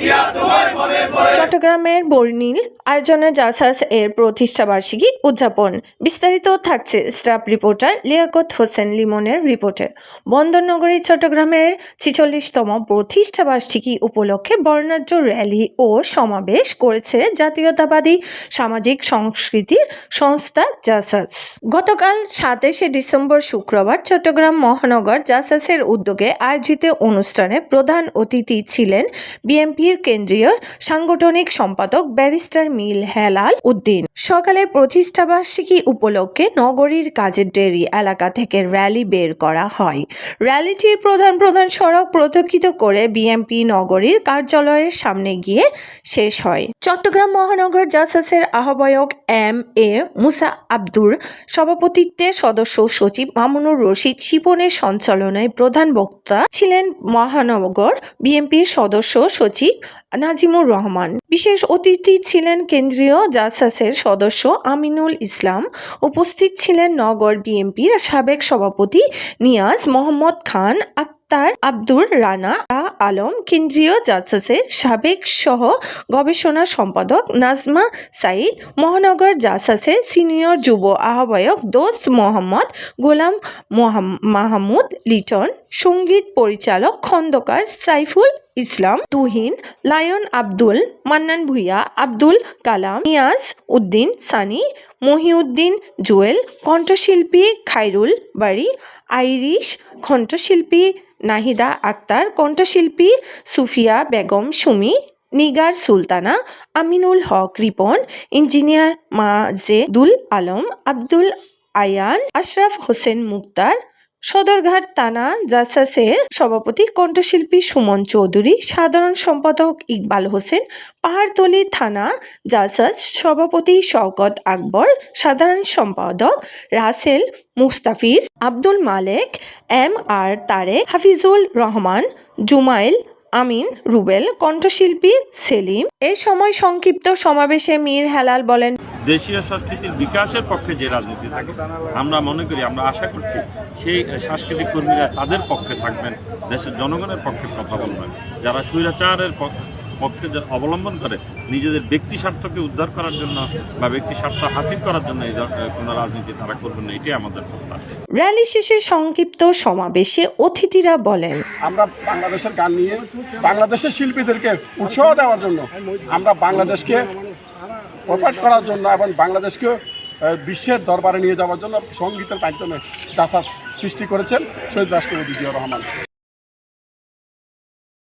Я চট্টগ্রামের বর্ণিল আয়োজনে জাসাস এর প্রতিষ্ঠাবার্ষিকী উদযাপন। বিস্তারিত থাকছে স্টাফ রিপোর্টার লিয়াকত হোসেন লিমনের রিপোর্টে। বন্দরনগরী চট্টগ্রামের ছিচল্লিশতম প্রতিষ্ঠাবার্ষিকী উপলক্ষে বর্ণাঢ্য র্যালি ও সমাবেশ করেছে জাতীয়তাবাদী সামাজিক সংস্কৃতির সংস্থা জাসাস গতকাল সাতাশে ডিসেম্বর শুক্রবার চট্টগ্রাম মহানগর জাসাসের উদ্যোগে আয়োজিত অনুষ্ঠানে প্রধান অতিথি ছিলেন বিএনপির কেন্দ্রীয় সাংগঠনিক সম্পাদক ব্যারিস্টার মিল হেলাল উদ্দিন। সকালে প্রতিষ্ঠাবার্ষিকী উপলক্ষে নগরীর কাজের ডেরি এলাকা থেকে র্যালি বের করা হয়। র্যালিটির প্রধান প্রধান সড়ক প্রদক্ষিত করে বিএনপি নগরীর কার্যালয়ের সামনে গিয়ে শেষ হয়। চট্টগ্রাম মহানগর জাসাসের আহ্বায়ক এম এ মুসা আব্দুর সভাপতিত্বে সদস্য সচিব মামুনুর রশিদ শিপনের সঞ্চালনায় প্রধান বক্তা ছিলেন মহানগর বিএনপির সদস্য সচিব নাজিমুর রহমান। বিশেষ অতিথি ছিলেন কেন্দ্রীয় জাসাসের সদস্য আমিনুল ইসলাম। উপস্থিত ছিলেন নগর বিএনপির সাবেক সভাপতি নিয়াজ মোহাম্মদ খান, আক্তার আব্দুর রানা, শাহ আলম, কেন্দ্রীয় জাসাসের সাবেক সহ গবেষণা সম্পাদক নাজমা সাইদ মহানগর জাসাসের সিনিয়র যুব আহ্বায়ক দোস্ত মোহাম্মদ, গোলাম মাহমুদ লিটন, সংগীত পরিচালক খন্দকার সাইফুল ইসলাম, তুহিন, লায়ন আব্দুল, মান্নান ভুইয়া, আব্দুল কালাম, নিয়াজ উদ্দিন সানি, মহিউদ্দিন জুয়েল, কণ্ঠশিল্পী খাইরুল বাড়ি আইরিশ কণ্ঠশিল্পী নাহিদা আক্তার, কণ্ঠশিল্পী সুফিয়া বেগম সুমি, নিগার সুলতানা, আমিনুল হক রিপন, ইঞ্জিনিয়ার মাজেদুল আলম, আব্দুল আয়ান, আশরাফ হোসেন মুক্তার সদরঘাট তানা জাসাসের সভাপতি কণ্ঠশিল্পী সুমন চৌধুরী, সাধারণ সম্পাদক ইকবাল হোসেন, পাহাড়তলী থানা জাসাস সভাপতি শওকত আকবর, সাধারণ সম্পাদক রাসেল মুস্তাফিজ, আব্দুল মালেক, এম আর তারেক, হাফিজুল রহমান, জুমাইল আমিন রুবেল, কণ্ঠশিল্পী সেলিম। এ সময় সংক্ষিপ্ত সমাবেশে মীর হেলাল বলেন দেশীয় সংস্কৃতির বিকাশের পক্ষে যে রাজনীতি থাকে আমরা মনে করি আমরা আশা করছি সেই সাংস্কৃতিক কর্মীরা তাদের পক্ষে থাকবেন দেশের জনগণের পক্ষে কথা বলবেন। যারা স্বৈরাচারের পক- পক্ষে অবলম্বন করে নিজেদের ব্যক্তি স্বার্থকে উদ্ধার করার জন্য বা ব্যক্তি স্বার্থ হাসিল করার জন্য এই কোনো রাজনীতি তারা করবেন না এটাই আমাদের প্রত্যাশা। র্যালি শেষে সংক্ষিপ্ত সমাবেশে অতিথিরা বলেন আমরা বাংলাদেশের গান নিয়ে বাংলাদেশের শিল্পীদেরকে উৎসাহ দেওয়ার জন্য আমরা বাংলাদেশকে প্রোভাইড করার জন্য এবং বাংলাদেশকে বিশ্বের দরবারে নিয়ে যাওয়ার জন্য সঙ্গীতের মাধ্যমে চাষা সৃষ্টি করেছেন শহীদ রাষ্ট্রপতি জিয়া রহমান।